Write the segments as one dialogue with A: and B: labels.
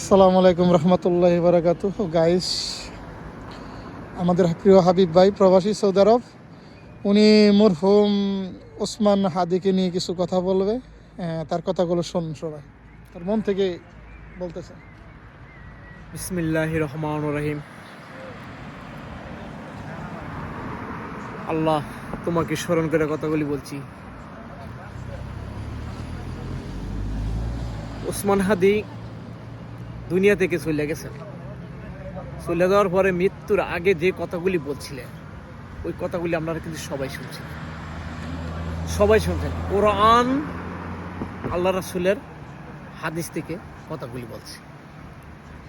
A: আসসালামু আলাইকুম রহমতুল্লাহ বারাকাতু গাইস আমাদের প্রিয় হাবিব ভাই প্রবাসী সৌদি আরব, উনি মরহুম ওসমান হাদিকে নিয়ে কিছু কথা বলবে। তার কথাগুলো শুন সবাই। তার মন থেকে বলতেছে।
B: বিসমিল্লাহ রহমান রহিম। আল্লাহ, তোমাকে স্মরণ করে কথাগুলি বলছি। ওসমান হাদি দুনিয়া থেকে চলে গেছেন চলে যাওয়ার পরে মৃত্যুর আগে যে কথাগুলি বলছিলেন ওই কথাগুলি আপনারা কিন্তু সবাই শুনছেন সবাই শুনছেন। কোরআন আল্লাহ রাসুলের হাদিস থেকে কথাগুলি বলছে।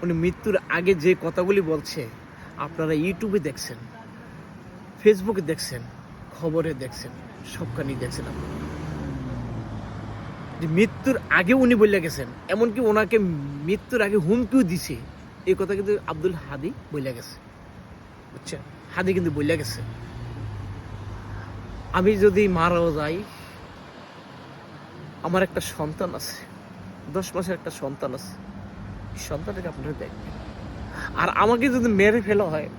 B: উনি মৃত্যুর আগে যে কথাগুলি বলছে, আপনারা ইউটিউবে দেখছেন, ফেসবুকে দেখছেন, খবরে দেখছেন সবখানি দেখছেন আপনারা। যে মৃত্যুর আগে উনি বলে গেছেন। এমনকি ওনাকে মৃত্যুর আগে হুমকিও দিছে। এই কথা কিন্তু আব্দুল হাদি বলে গেছে। বুঝছেন হাদি কিন্তু বলে গেছে। আমি যদি মারাও যাই, আমার একটা সন্তান আছে। দশ মাসের একটা সন্তান আছে। সন্তানটাকে আপনারা দেখবেন। আর আমাকে যদি মেরে ফেলা হয়,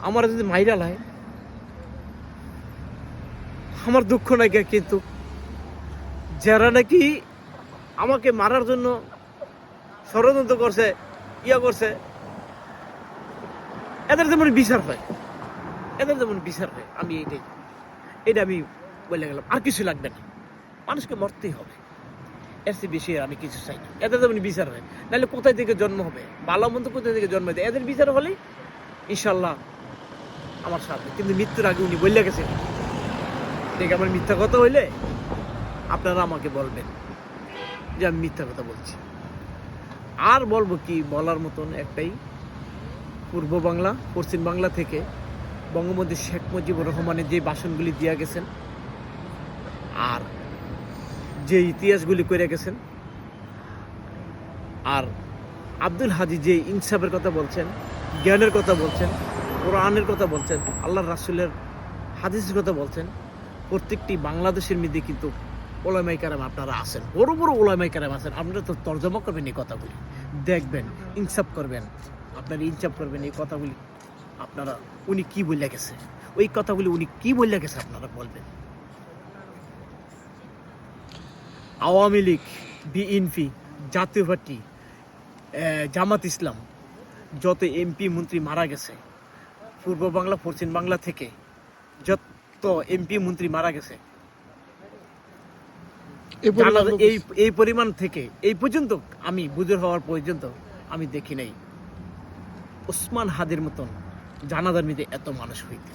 B: আমার যদি মাইরাল হয় আমার দুঃখ নাই কিন্তু। যারা নাকি আমাকে মারার জন্য ষড়যন্ত্র করছে, ইয়া করছে, এদের যেমন বিচার হয়, এদের যেমন বিচার হয়, আমি এইটাই এটা আমি বলে গেলাম, আর কিছু লাগবে না। মানুষকে মরতেই হবে। এর চেয়ে বেশি আমি কিছু চাই এদের যেমন বিচার হয়, নাহলে কোথায় থেকে জন্ম হবে? ভালো মন্দ কোথায় থেকে জন্ম দেয় এদের বিচার হলেই ইনশাল্লাহ আমার সাথে। কিন্তু মৃত্যুর আগে উনি বললে গেছেন। দেখে, আমার মিথ্যা কথা হইলে আপনারা আমাকে বলবেন যে আমি মিথ্যা কথা বলছি। আর বলব কি, বলার মতন একটাই, পূর্ব বাংলা, পশ্চিম বাংলা থেকে বঙ্গবন্ধু শেখ মুজিবুর রহমানের যে বাসনগুলি দিয়া গেছেন, আর যে ইতিহাসগুলি করে গেছেন, আর আব্দুল হাজি যে ইনসাফের কথা বলছেন, জ্ঞানের কথা বলছেন, কোরআনের কথা বলছেন আল্লাহ রাসুলের হাদিসের কথা বলছেন, প্রত্যেকটি বাংলাদেশের মধ্যে কিন্তু ওলামাই কারাম আপনারা আছেন। বড় বড় ওলামাই কারাম আছেন। আপনারা তো তর্জমা করবেন এই কথাগুলি। দেখবেন, ইনসাফ করবেন, আপনারা ইনসাফ করবেন এই কথাগুলি। আপনারা, উনি কি বলে গেছে? ওই কথাগুলি উনি কি বলে গেছে আপনারা বলবেন? আওয়ামী লীগ, বিএনপি, জাতীয় পার্টি জামাত ইসলাম, যত এমপি, মন্ত্রী মারা গেছে, পূর্ব বাংলা, পশ্চিম বাংলা থেকে যত এমপি, মন্ত্রী মারা গেছে
A: এই পরিমাণ
B: এই পরিমাণ থেকে এই পর্যন্ত আমি বুঝর হওয়ার পর্যন্ত আমি দেখি নাই। ওসমান হাদির মতন জানাজার মধ্যে এত মানুষ হইতে।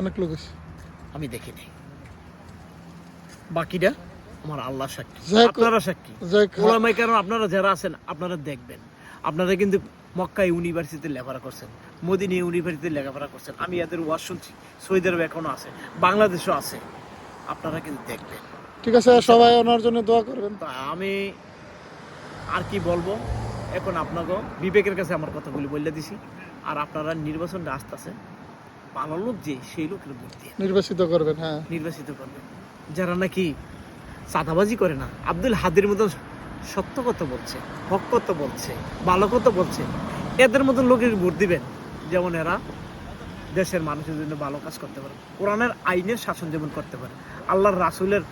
A: অনেক লোক
B: আমি দেখি নাই। বাকিটা আমার আল্লাহ সাক্ষী। আপনারা সাক্ষী। ওলামাই কারণ আপনারা যারা আছেন আপনারা দেখবেন। আপনারা কিন্তু মক্কা ইউনিভার্সিটিতে লেখাপড়া করছেন মোদিনী ইউনিভার্সিটিতে লেখাপড়া করছেন। আমি এদের ওয়াজ শুনছি সৌদি আরব এখনও আছে বাংলাদেশও আছে। আপনারা কিন্তু দেখবেন।
A: ঠিক আছে সবাই ওনার জন্য দোয়া করবেন।
B: আমি আর কি বলব? এখন আপনাকে বিবেকের কাছে আমার কথাগুলি বলে দিছি। আর আপনারা নির্বাচনটা আসতেছে ভালো লোক যে সেই লোকের ভোট দিয়ে।
A: নির্বাচিত করবেন হ্যাঁ।
B: নির্বাচিত করবেন। যারা নাকি চাঁদাবাজি করে না আব্দুল হাদির মতন সত্য কথা বলছে হক কথা বলছে ভালো কথা বলছে এদের মতন লোকের ভোট দিবেন যেমন এরা দেশের মানুষের জন্য ভালো কাজ করতে পারে কোরআনের আইনের শাসন যেমন করতে পারে আল্লাহর রাসুলের